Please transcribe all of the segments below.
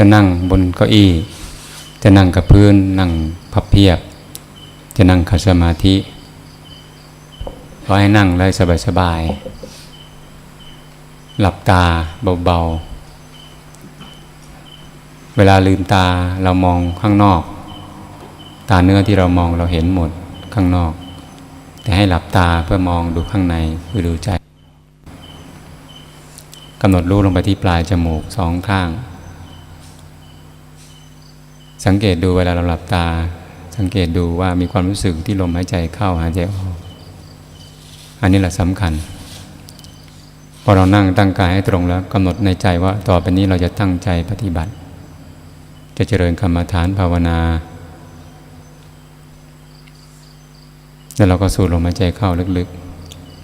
จะนั่งบนเก้าอี้ จะนั่งกับพื้น นั่งพับเพียบ จะนั่งขัดสมาธิขอให้นั่งได้สบายๆ หลับตาเบาๆ เวลาลืมตาเรามองข้างนอก ตาเนื้อที่เรามองเราเห็นหมดข้างนอก แต่ให้หลับตาเพื่อมองดูข้างในคือดูใจกำหนดรู้ลงไปที่ปลายจมูกสองข้าง สังเกตดูเวลาเราหลับตา สังเกตดูว่ามีความรู้สึกที่ลมหายใจเข้าหายใจออก อันนี้แหละสำคัญ พอเรานั่งตั้งกายให้ตรงแล้วกำหนดในใจว่าต่อไปนี้เราจะตั้งใจปฏิบัติ จะเจริญกรรมฐานภาวนาแล้วเราก็สูดลมหายใจเข้าลึก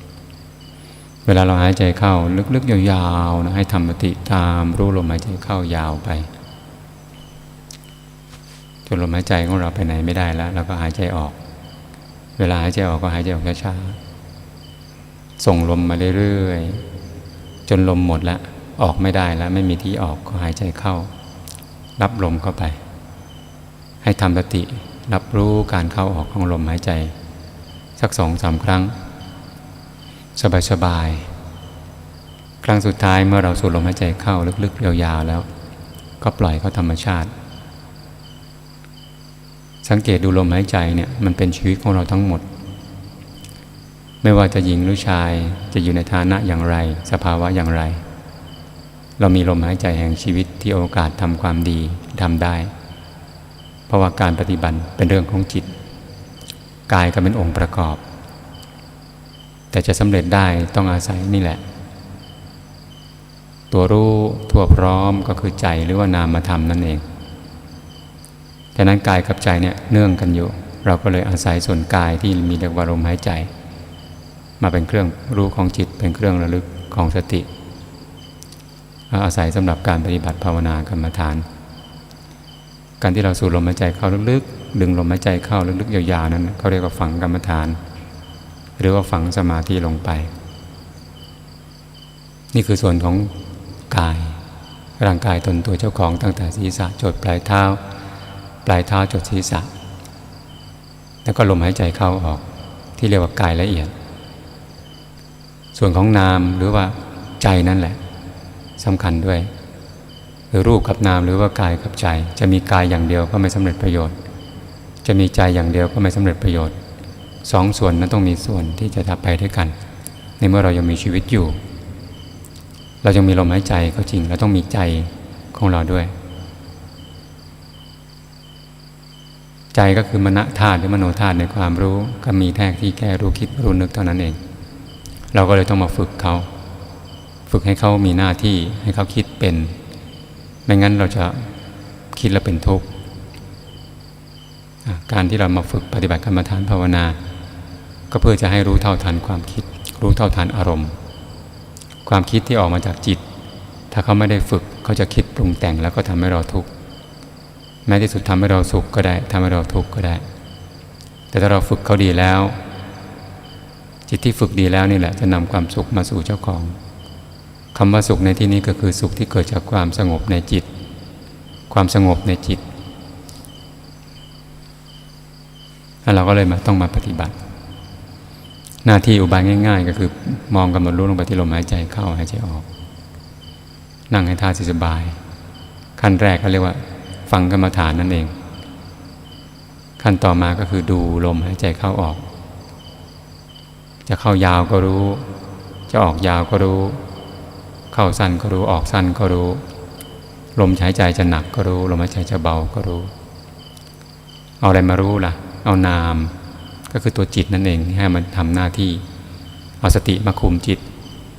ๆ เวลาเราหายใจเข้าลึกๆยาวๆนะให้ทำปฏิตามรู้ลมหายใจเข้ายาวไป จนลมหายใจของเราไปไหนไม่ได้แล้วเราก็หายใจออก เวลาหายใจออกก็หายใจออกช้าๆส่งลมมาเรื่อยๆจนลมหมดแล้วออกไม่ได้แล้ว ไม่มีที่ออกก็หายใจเข้า รับลมเข้าไป ให้ทำสติรับรู้การเข้าออกของลมหายใจ สักสองสามครั้ง สบายๆครั้งสุดท้ายเมื่อเราสูดลมหายใจเข้าลึกๆยาวๆแล้ว ก็ปล่อยเขาธรรมชาติ สังเกตดูลมหายใจเนี่ยมันเป็นชีวิตของเราทั้งหมด ไม่ว่าจะหญิงหรือชายจะอยู่ในฐานะอย่างไร สภาวะอย่างไร เรามีลมหายใจแห่งชีวิตที่โอกาสทำความดีทำได้ เพราะว่าการปฏิบัติเป็นเรื่องของจิต กายก็เป็นองค์ประกอบ แต่จะสำเร็จได้ต้องอาศัยนี่แหละ ตัวรู้ทั่วพร้อมก็คือใจหรือว่านามธรรมนั่นเอง ฉะนั้นกายกับใจเนี่ยเนื่องกันอยู่ เราก็เลยอาศัยส่วนกายที่มีเรียกว่าลมหายใจ มาเป็นเครื่องรู้ของจิตเป็นเครื่องระลึกของสติ อาศัยสำหรับการปฏิบัติภาวนากรรมฐาน การที่เราสูดลมหายใจเข้าลึกๆดึงลมหายใจเข้าลึกๆยาวๆนั้นเขาเรียกว่าฝังกรรมฐาน หรือว่าฝังสมาธิลงไป นี่คือส่วนของกายร่างกายตนตัวเจ้าของตั้งแต่ศีรษะจดปลายเท้า ปลายเท้าจดศีรษะ แล้วก็ลมหายใจเข้าออกที่เรียกว่ากายละเอียด ส่วนของนามหรือว่าใจนั่นแหละสำคัญด้วย หรือรูปกับนามหรือว่ากายกับใจ จะมีกายอย่างเดียวก็ไม่สำเร็จประโยชน์ จะมีใจอย่างเดียวก็ไม่สำเร็จประโยชน์สองส่วนนั้นต้องมีส่วนที่จะทับไปด้วยกัน ในเมื่อเรายังมีชีวิตอยู่ เรายังมีลมหายใจก็จริงเราต้องมีใจของเราด้วย ใจก็คือมณธาตุหรือมโนธาตุในความรู้ก็มีแท้ที่แก้รู้คิดรู้นึกเท่านั้นเอง เราก็เลยต้องมาฝึกเขา ฝึกให้เขามีหน้าที่ให้เขาคิดเป็น ไม่งั้นเราจะคิดแล้วเป็นทุกข์การที่เรามาฝึกปฏิบัติกรรมฐานภาวนา ก็เพื่อจะให้รู้เท่าทันความคิด รู้เท่าทันอารมณ์ ความคิดที่ออกมาจากจิต ถ้าเขาไม่ได้ฝึกเขาจะคิดปรุงแต่งแล้วก็ทำให้เราทุกข์ แม้ที่สุดทำให้เราสุขก็ได้ทำให้เราทุกข์ก็ได้ แต่ถ้าเราฝึกเขาดีแล้ว จิตที่ฝึกดีแล้วนี่แหละจะนำความสุขมาสู่เจ้าของคำว่าสุขในที่นี้ก็คือสุขที่เกิดจากความสงบในจิต ความสงบในจิตแล้วเราก็เลยมาต้องมาปฏิบัติ หน้าที่อุบายง่าย ๆ ก็คือมองกำหนดรู้ลงไปที่ลมหายใจเข้าหายใจออก นั่งให้ท่าสบาย ขั้นแรกก็เรียกว่า ฟังกรรมฐานนั่นเอง ขั้นต่อมาก็คือดูลมหายใจเข้าออก จะเข้ายาวก็รู้ จะออกยาวก็รู้ เข้าสั้นก็รู้ออกสั้นก็รู้ ลมหายใจจะหนักก็รู้ ลมหายใจจะเบาก็รู้ เอาอะไรมารู้ล่ะ เอานาม ก็คือตัวจิตนั่นเองให้มันทำหน้าที่ เอาสติมาคุมจิต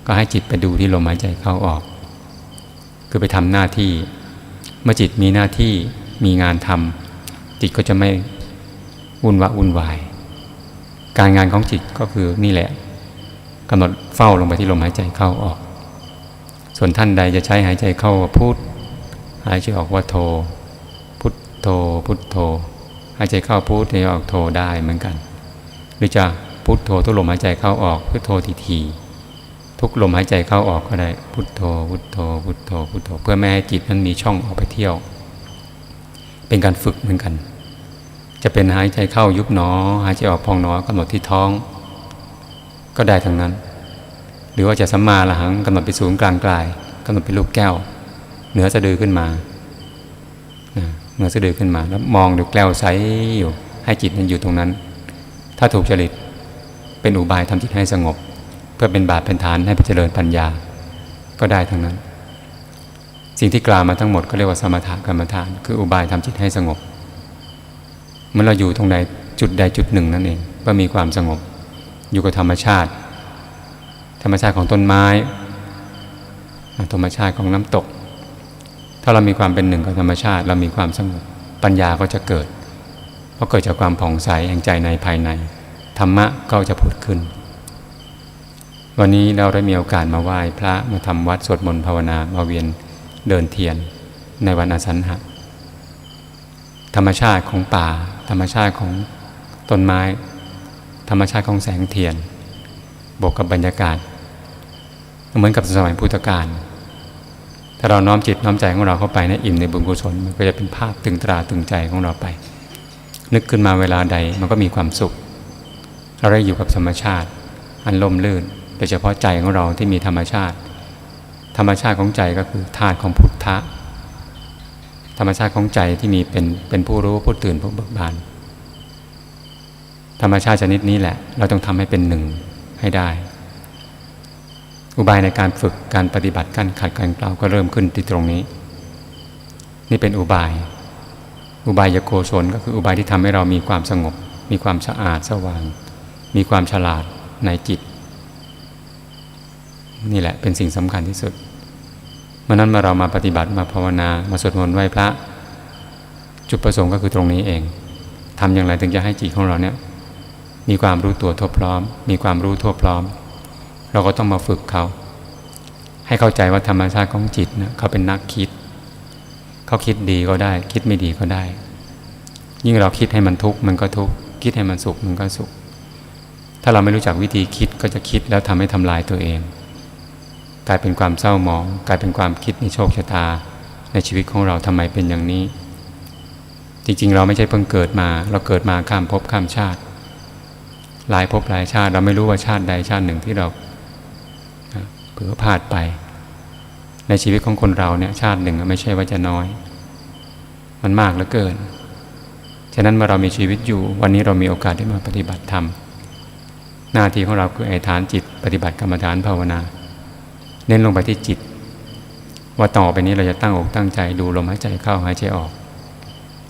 ก็ให้จิตไปดูที่ลมหายใจเข้าออก คือไปทำหน้าที่ เมื่อจิตมีหน้าที่มีงานทำจิตก็จะไม่วุ่นวะวุ่นวาย การงานของจิตก็คือนี่แหละกำหนดเฝ้าลงไปที่ลมหายใจเข้าออก ส่วนท่านใดจะใช้หายใจเข้าว่าพุทหายใจออกว่าโท พุทโทพุทโท หายใจเข้าพุทหายใจออกโทได้เหมือนกัน หรือจะพุทโททุกลมหายใจเข้าออกพุทโททีที ทุกลมหายใจเข้าออกก็ได้ พุทโธพุทโธพุทโธพุทโธเพื่อไม่ให้จิตนั้นมีช่องออกไปเที่ยว เป็นการฝึกเหมือนกัน จะเป็นหายใจเข้ายุบหนอ หายใจออกพองหนอกำหนดที่ท้อง ก็ได้ทั้งนั้น หรือว่าจะสัมมาละหังกำหนดไปศูนย์กลางกายกำหนดเป็นลูกแก้ว เหนือสะดือขึ้นมาเหนือสะดือขึ้นมา แล้วมองดูแก้วใสอยู่ให้จิตนั้นอยู่ตรงนั้น ถ้าถูกจริตเป็นอุบายทำจิตให้สงบ เพื่อเป็นบาตเป็นฐานให้ไปเจริญปัญญา ก็ได้ทั้งนั้น สิ่งที่กล่าวมาทั้งหมดก็เรียกว่าสมถกรรมฐาน คืออุบายทำจิตให้สงบ เมื่อเราอยู่ตรงใดจุดใดจุดหนึ่งนั่นเองก็มีความสงบ อยู่กับธรรมชาติ ธรรมชาติของต้นไม้ธรรมชาติของน้ำตก ถ้าเรามีความเป็นหนึ่งกับธรรมชาติ เรามีความสงบปัญญาก็จะเกิดเพราะเกิดจากความผ่องใสแห่งใจในภายใน ธรรมะก็จะผุดขึ้น วันนี้เราได้มีโอกาสมาไหว้พระมาทำวัดสวดมนต์ภาวนามาเวียนเดินเทียนในวันอาสันหะธรรมชาติของป่า ธรรมชาติของต้นไม้ ธรรมชาติของแสงเทียน บวกกับบรรยากาศ เหมือนกับสมัยพุทธกาลถ้าเราน้อมจิตน้อมใจของเราเข้าไปในอิ่มในบุญกุศลมันก็จะเป็นภาพตึงตราตึงใจของเราไป นึกขึ้นมาเวลาใดมันก็มีความสุข เราได้อยู่กับธรรมชาติ อันล่มลื่น โดยเฉพาะใจของเราที่มีธรรมชาติ ธรรมชาติของใจก็คือธาตุของพุทธะ ธรรมชาติของใจที่มีเป็นเป็นผู้รู้ผู้ตื่นผู้เบิกบาน ธรรมชาติชนิดนี้แหละ เราต้องทำให้เป็นหนึ่งให้ได้ อุบายในการฝึกการปฏิบัติการขัดการกล่าวก็เริ่มขึ้นที่ตรงนี้ นี่เป็นอุบาย อุบายยโกศลก็คืออุบายที่ทำให้เรามีความสงบ มีความสะอาดสว่าง มีความฉลาดในจิต นี่แหละเป็นสิ่งสำคัญที่สุดเมื่อนั้นเมื่อเรามาปฏิบัติมาภาวนามาสวดมนต์ไหว้พระ จุดประสงค์ก็คือตรงนี้เองทำอย่างไรถึงจะให้จิตของเราเนี่ยมีความรู้ตัวทั่วพร้อม มีความรู้ทั่วพร้อม เราก็ต้องมาฝึกเขา ให้เข้าใจว่าธรรมชาติของจิตนะเขาเป็นนักคิด เขาคิดดีก็ได้ คิดไม่ดีก็ได้ ยิ่งเราคิดให้มันทุกข์มันก็ทุกข์คิดให้มันสุขมันก็สุข ถ้าเราไม่รู้จักวิธีคิดก็จะคิดแล้วทำให้ทำลายตัวเอง กลายเป็นความเศร้าหมอง กลายเป็นความคิดในโชคชะตา ในชีวิตของเราทำไมเป็นอย่างนี้ จริงๆ เราไม่ใช่เพิ่งเกิดมา เราเกิดมาข้ามภพข้ามชาติ หลายภพหลายชาติเราไม่รู้ว่าชาติใดชาติหนึ่งที่เราเผือพลาดไป ในชีวิตของคนเราเนี่ยชาติหนึ่งไม่ใช่ว่าจะน้อย มันมากเหลือเกินฉะนั้นเมื่อเรามีชีวิตอยู่ วันนี้เรามีโอกาสได้มาปฏิบัติธรรมหน้าที่ของเราคือไอ้ฐานจิตปฏิบัติกรรมฐานภาวนา เน้นลงไปที่จิต ว่าต่อไปนี้เราจะตั้งอกตั้งใจดูลมหายใจเข้าหายใจออก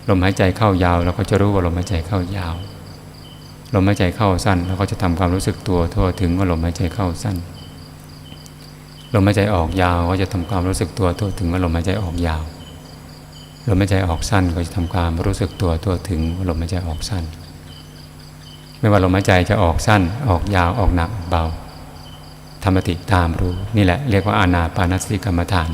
ลมหายใจเข้ายาวเราก็จะรู้ว่าลมหายใจเข้ายาว ลมหายใจเข้าสั้นเราก็จะทำความรู้สึกตัวทั่วถึงว่าลมหายใจเข้าสั้น ลมหายใจออกยาวก็จะทำความรู้สึกตัวทั่วถึงว่าลมหายใจออกยาว ลมหายใจออกสั้นก็จะทำความรู้สึกตัวทั่วถึงว่าลมหายใจออกสั้น ไม่ว่าลมหายใจจะออกสั้นออกยาวออกหนักเบา ธรรมติตามรู้ นี่แหละเรียกว่าอานาปานสติกรรมฐาน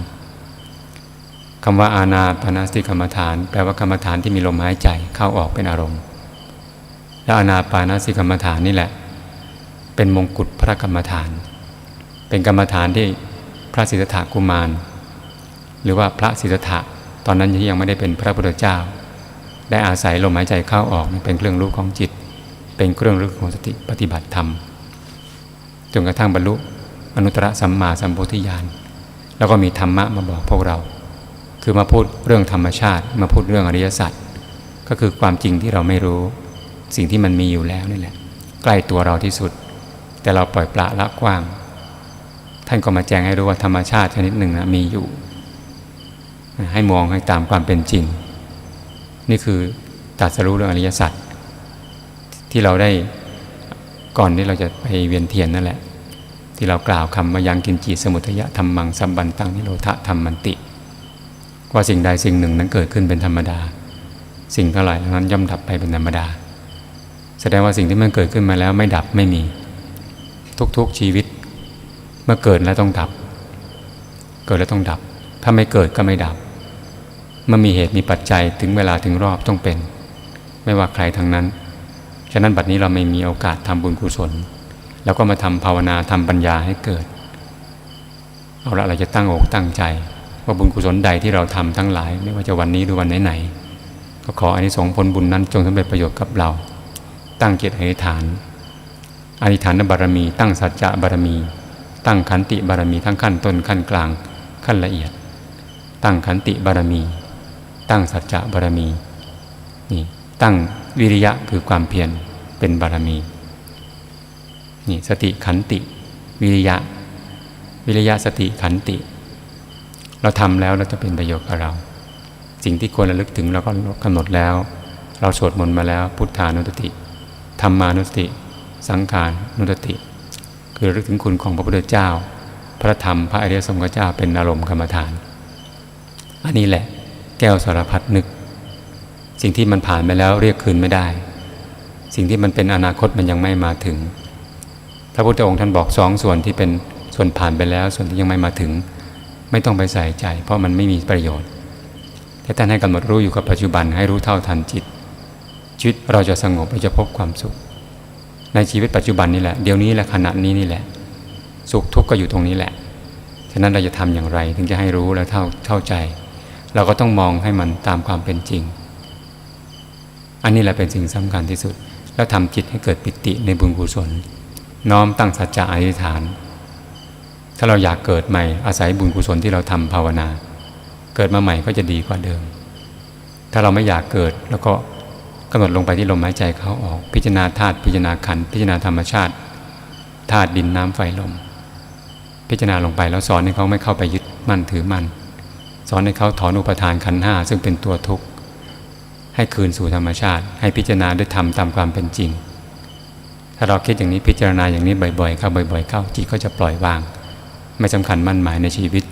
คำว่าอานาปานสติกรรมฐาน แปลว่ากรรมฐานที่มีลมหายใจเข้าออกเป็นอารมณ์ และอานาปานสติกรรมฐานนี่แหละ เป็นมงกุฎพระกรรมฐาน เป็นกรรมฐานที่พระสิทธัตถกุมาร หรือว่าพระสิทธัตถะตอนนั้นยังไม่ได้เป็นพระพุทธเจ้า ได้อาศัยลมหายใจเข้าออกเป็นเครื่องรู้ของจิต เป็นเครื่องรู้ของสติปฏิบัติธรรมจนกระทั่งบรรลุ อนุตตรสัมมาสัมโพธิญาณแล้วก็มีธรรมะมาบอกพวกเรา คือมาพูดเรื่องธรรมชาติมาพูดเรื่องอริยสัจก็คือความจริงที่เราไม่รู้ สิ่งที่มันมีอยู่แล้วนี่แหละ ใกล้ตัวเราที่สุด แต่เราปล่อยปละละกว้าง ท่านก็มาแจ้งให้รู้ว่าธรรมชาติชนิดหนึ่งนะมีอยู่ ให้มองให้ตามความเป็นจริง นี่คือตัดสรู้เรื่องอริยสัจที่เราได้ก่อนที่เราจะไปเวียนเทียนนั่นแหละ ที่เรากล่าวคำมายังกินจีสมุทยะธรรมังสัมบันตังนิโรธธรรมมันติ ว่าสิ่งใดสิ่งหนึ่งนั้นเกิดขึ้นเป็นธรรมดา สิ่งเท่าไหร่นั้นย่อมดับไปเป็นธรรมดา แสดงว่าสิ่งที่มันเกิดขึ้นมาแล้วไม่ดับไม่มี ทุกๆชีวิต เมื่อเกิดแล้วต้องดับ เกิดแล้วต้องดับ ถ้าไม่เกิดก็ไม่ดับ เมื่อมีเหตุมีปัจจัยถึงเวลาถึงรอบต้องเป็น ไม่ว่าใครทั้งนั้น ฉะนั้นบัดนี้เราไม่มีโอกาสทำบุญกุศล แล้วก็มาทำภาวนาทำปัญญาให้เกิด เอาละเราจะตั้งอกตั้งใจ ว่าบุญกุศลใดที่เราทำทั้งหลาย ไม่ว่าจะวันนี้หรือวันไหนๆก็ขออานิสงส์ผลบุญนั้นจงสำเร็จประโยชน์กับเรา ตั้งเกียรติอธิษฐานอธิษฐานบารมี ตั้งสัจจะบารมี ตั้งขันติบารมีทั้งขั้นต้นขั้นกลางขั้นละเอียด ตั้งขันติบารมี ตั้งสัจจะบารมีนี่ตั้งวิริยะคือความเพียรเป็นบารมี นี่สติขันติ วิริยะ วิริยะสติขันติ เราทำแล้วเราจะเป็นประโยชน์กับเรา สิ่งที่ควรระลึกถึงเราก็กำหนดแล้ว เราสวดมนต์มาแล้ว พุทธานุสติธรรมานุสติ สังขารนุสติ คือระลึกถึงคุณของพระพุทธเจ้า พระธรรมพระอริยสงฆ์เจ้าเป็นอารมณ์กรรมฐาน อันนี้แหละ แก้วสารพัดนึก สิ่งที่มันผ่านไปแล้วเรียกคืนไม่ได้ สิ่งที่มันเป็นอนาคตมันยังไม่มาถึง พระพุทธองค์ท่านบอกสองส่วนที่เป็นส่วนผ่านไปแล้ว ส่วนที่ยังไม่มาถึง ไม่ต้องไปใส่ใจ เพราะมันไม่มีประโยชน์แต่ท่านให้กำหนดรู้อยู่กับปัจจุบันให้รู้เท่าทันจิต ชีวิตเราจะสงบเราจะพบความสุข ในชีวิตปัจจุบันนี่แหละเดี๋ยวนี้แหละขณะนี้นี่แหละ สุขทุกข์ก็อยู่ตรงนี้แหละฉะนั้นเราจะทำอย่างไรถึงจะให้รู้และเท่าเข้าใจ เราก็ต้องมองให้มันตามความเป็นจริง อันนี้แหละเป็นสิ่งสำคัญที่สุด แล้วทำจิตให้เกิดปิติในบุญกุศล น้อมตั้งสัจจะอธิษฐาน ถ้าเราอยากเกิดใหม่อาศัยบุญกุศลที่เราทำภาวนา เกิดมาใหม่ก็จะดีกว่าเดิม ถ้าเราไม่อยากเกิดแล้วก็กำหนดลงไปที่ลมหายใจเข้าออก พิจารณาธาตุพิจารณาขันพิจารณาธรรมชาติธาตุดินน้ำไฟลม พิจารณาลงไปแล้วสอนให้เขาไม่เข้าไปยึดมั่นถือมั่นสอนให้เขาถอนอุปทานขันห้าซึ่งเป็นตัวทุกข์ให้คืนสู่ธรรมชาติ ให้พิจารณาด้วยธรรมตามความเป็นจริง ถ้าเราคิดอย่างนี้พิจารณาอย่างนี้บ่อยๆเข้าบ่อย ๆ เข้าจิตก็จะปล่อยวาง ไม่สำคัญมั่นหมายในชีวิต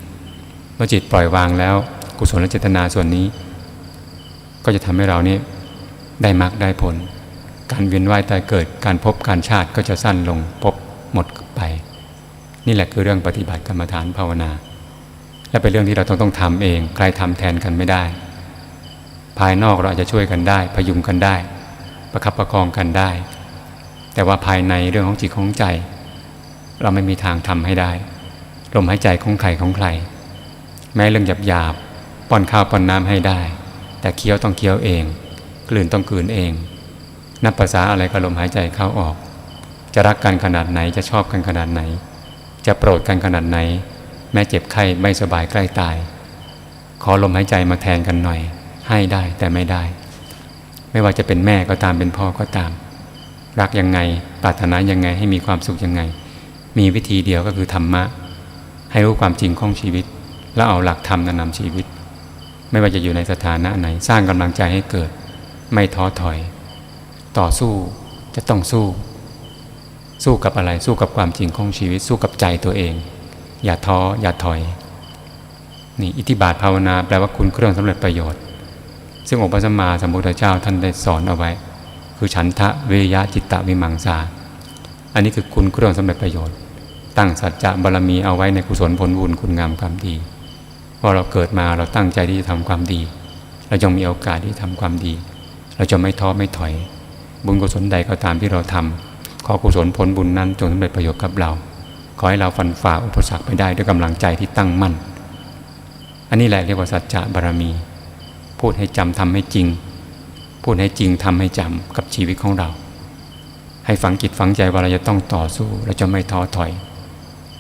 เมื่อจิตปล่อยวางแล้ว กุศลเจตนาส่วนนี้ ก็จะทำให้เรานี่ได้มรรคได้ผล การเวียนว่ายตายเกิดการพบการชาติก็จะสั้นลงพบหมดไป นี่แหละคือเรื่องปฏิบัติกรรมฐานภาวนา และเป็นเรื่องที่เราต้องต้องทำเองใครทำแทนกันไม่ได้ ภายนอกเราอาจจะช่วยกันได้ พยุงกันได้ ประคับประคองกันได้ แต่ว่าภายในเรื่องของจิตของใจ เราไม่มีทางทำให้ได้ลมหายใจของใครของใคร แม้เรื่องหยาบหยาบป้อนข้าวป้อนน้ำให้ได้ แต่เคี้ยวต้องเคี้ยวเอง กลืนต้องกลืนเอง นับภาษาอะไรกับลมหายใจเข้าออก จะรักกันขนาดไหนจะชอบกันขนาดไหน จะโปรดกันขนาดไหน แม้เจ็บไข้ไม่สบายใกล้ตาย ขอลมหายใจมาแทนกันหน่อย ให้ได้แต่ไม่ได้ ไม่ว่าจะเป็นแม่ก็ตามเป็นพ่อก็ตาม รักยังไง ปรารถนายังไงให้มีความสุขยังไง มีวิธีเดียวก็คือธรรมะ ให้รู้ความจริงของชีวิต แล้วเอาหลักธรรมนำชีวิต ไม่ว่าจะอยู่ในสถานะไหน สร้างกำลังใจให้เกิด ไม่ท้อถอย ต่อสู้จะต้องสู้ สู้กับอะไรสู้กับความจริงของชีวิต สู้กับใจตัวเอง อย่าท้ออย่าถอยนี่อิทธิบาทภาวนาแปลว่าคุณเครื่องสำเร็จประโยชน์ ซึ่งองค์พระสัมมาสัมพุทธเจ้าท่านได้สอนเอาไว้ คือฉันทะวิริยะจิตตวิมังสา อันนี้คือคุณเครื่องสำเร็จประโยชน์ ตั้งสัจจะบารมีเอาไว้ในกุศลผลบุญคุณงามความดีว่าเราเกิดมาเราตั้งใจที่จะทำความดี เรายังมีโอกาสที่ทำความดี เราจะไม่ท้อไม่ถอย บุญกุศลใดก็ตามที่เราทำขอกุศลผลบุญนั้นจงสำเร็จประโยชน์กับเรา ขอให้เราฟันฝ่าอุปสรรคไปได้ด้วยกำลังใจที่ตั้งมั่น อันนี้แหละเรียกว่าสัจจะบารมี พูดให้จำทำให้จริง พูดให้จริงทำให้จำกับชีวิตของเรา ให้ฝังจิตฝังใจว่าเราจะต้องต่อสู้เราจะไม่ท้อถอย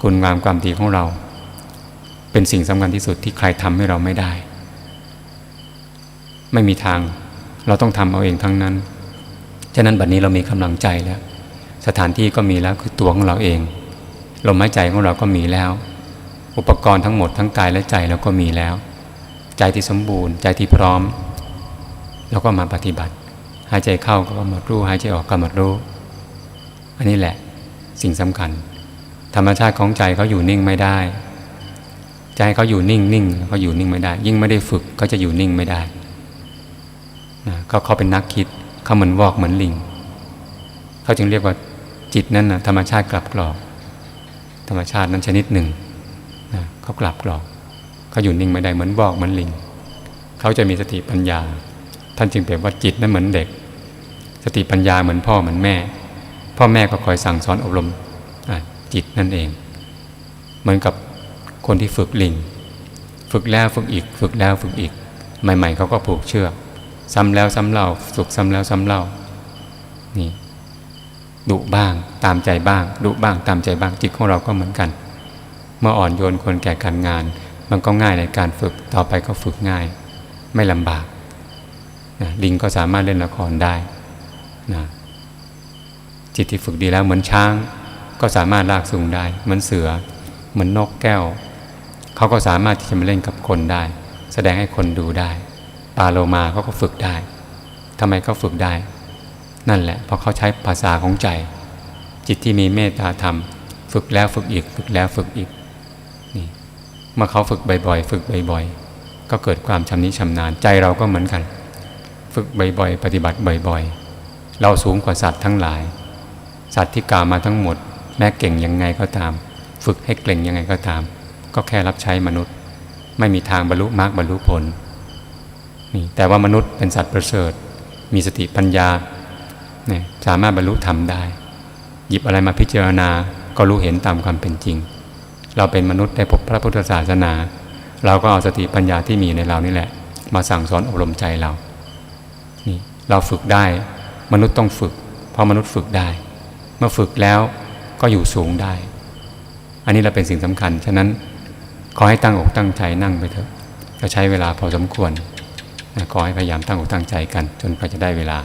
คุณงามความดีของเรา เป็นสิ่งสำคัญที่สุดที่ใครทำให้เราไม่ได้ ไม่มีทางเราต้องทำเอาเองทั้งนั้น ฉะนั้นบัดนี้เรามีกำลังใจแล้ว สถานที่ก็มีแล้วคือตัวของเราเองลมหายใจของเราก็มีแล้ว อุปกรณ์ทั้งหมดทั้งกายและใจเราก็มีแล้ว ใจที่สมบูรณ์ใจที่พร้อม แล้วก็มาปฏิบัติ หายใจเข้าก็กำหนดรู้หายใจออกกำหนดรู้ อันนี้แหละสิ่งสำคัญ ธรรมชาติของใจเขาอยู่นิ่งไม่ได้ ใจเขาอยู่นิ่งนิ่งเขาอยู่นิ่งไม่ได้ ยิ่งไม่ได้ฝึกเขาจะอยู่นิ่งไม่ได้นะเขาเขาเป็นนักคิดเขาเหมือนวอกเหมือนลิงเขาจึงเรียกว่าจิตนั้นนะธรรมชาติกลับกรอก ธรรมชาตินั้นชนิดหนึ่งนะเขากลับกรอกเขาอยู่นิ่งไม่ได้เหมือนวอกเหมือนลิงเขาจะมีสติปัญญา ท่านจึงเปรียบว่าจิตนั้นเหมือนเด็ก สติปัญญาเหมือนพ่อเหมือนแม่ พ่อแม่ก็คอยสั่งสอนอบรมจิตนั่นเอง เหมือนกับคนที่ฝึกลิง ฝึกแล้วฝึกอีก ฝึกแล้วฝึกอีก ใหม่ ๆเขาก็ผูกเชือกซ้ำแล้วซ้ำเล่าฝึกซ้ำแล้วซ้ำเล่านี่ดุบ้างตามใจบ้างดุบ้างตามใจบ้างจิตของเราก็เหมือนกัน เมื่ออ่อนโยนคนแก่การงาน มันก็ง่ายในการฝึกต่อไปก็ฝึกง่าย ไม่ลำบาก ลิงก็สามารถเล่นละครได้นะจิตที่ฝึกดีแล้วเหมือนช้าง ก็สามารถลากสูงได้ เหมือนเสือ เหมือนนกแก้ว เขาก็สามารถที่จะมาเล่นกับคนได้ แสดงให้คนดูได้ปลาโลมาเขาก็ฝึกได้ทำไมเขาฝึกได้ นั่นแหละเพราะเขาใช้ภาษาของใจ จิตที่มีเมตตาธรรม ฝึกแล้วฝึกอีก ฝึกแล้วฝึกอีกนี่เมื่อเขาฝึกบ่อยๆ ฝึกบ่อยๆ ก็เกิดความชำนิชำนาญใจเราก็เหมือนกัน ฝึกบ่อยๆ ปฏิบัติบ่อยๆ เราสูงกว่าสัตว์ทั้งหลาย สัตว์ที่กล่าวมาทั้งหมด แม้เก่งยังไงก็ตาม ฝึกให้เก่งยังไงก็ตาม ก็แค่รับใช้มนุษย์ ไม่มีทางบรรลุมรรคบรรลุผลนี่แต่ว่ามนุษย์เป็นสัตว์ประเสริฐ มีสติปัญญาเนี่ยสามารถบรรลุธรรมได้ หยิบอะไรมาพิจารณาก็รู้เห็นตามความเป็นจริง เราเป็นมนุษย์ได้พบพระพุทธศาสนา เราก็เอาสติปัญญาที่มีในเรานี่แหละ มาสั่งสอนอบรมใจเรา เราฝึกได้ มนุษย์ต้องฝึก เพราะมนุษย์ฝึกได้ เมื่อฝึกแล้วก็อยู่สูงได้ อันนี้เราเป็นสิ่งสำคัญ ฉะนั้นขอให้ตั้งอกตั้งใจนั่งไปเถอะก็ใช้เวลาพอสมควรขอให้พยายามตั้งอกตั้งใจกัน จนกว่าจะได้เวลา